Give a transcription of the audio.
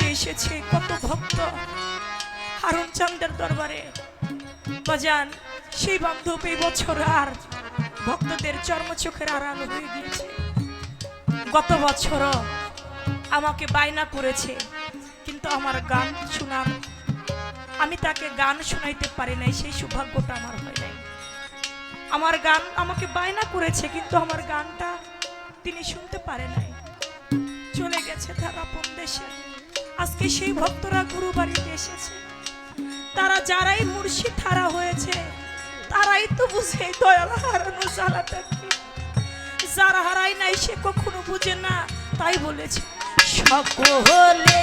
থেকে এসেছে কত ভক্ত। হারুন দরবারে। বাজান, সেই বান্ধব এই বছর আর ভক্তদের চর্মচোখের আড়াল হয়ে গিয়েছে। গত বছর আমাকে বায়না করেছে, কিন্তু আমার গান শোনার, আমি তাকে গান শোনাইতে পারি নাই, সেই সৌভাগ্যটা আমার হয় নাই। আমার গান আমাকে বায়না করেছে, কিন্তু আমার গানটা তিনি শুনতে পারে নাই। চলে গেছে তারা আপন দেশে। আজকে সেই ভক্তরা গুরু বাড়িতে এসেছে। তারা যারাই মুর্শিদ হারা হয়েছে, তারাই তো বুঝে দয়াল হারানো জ্বালাটা কি। যারা হারাই নাই সে কখনো বুঝে না, তাই বলেছে, সকলে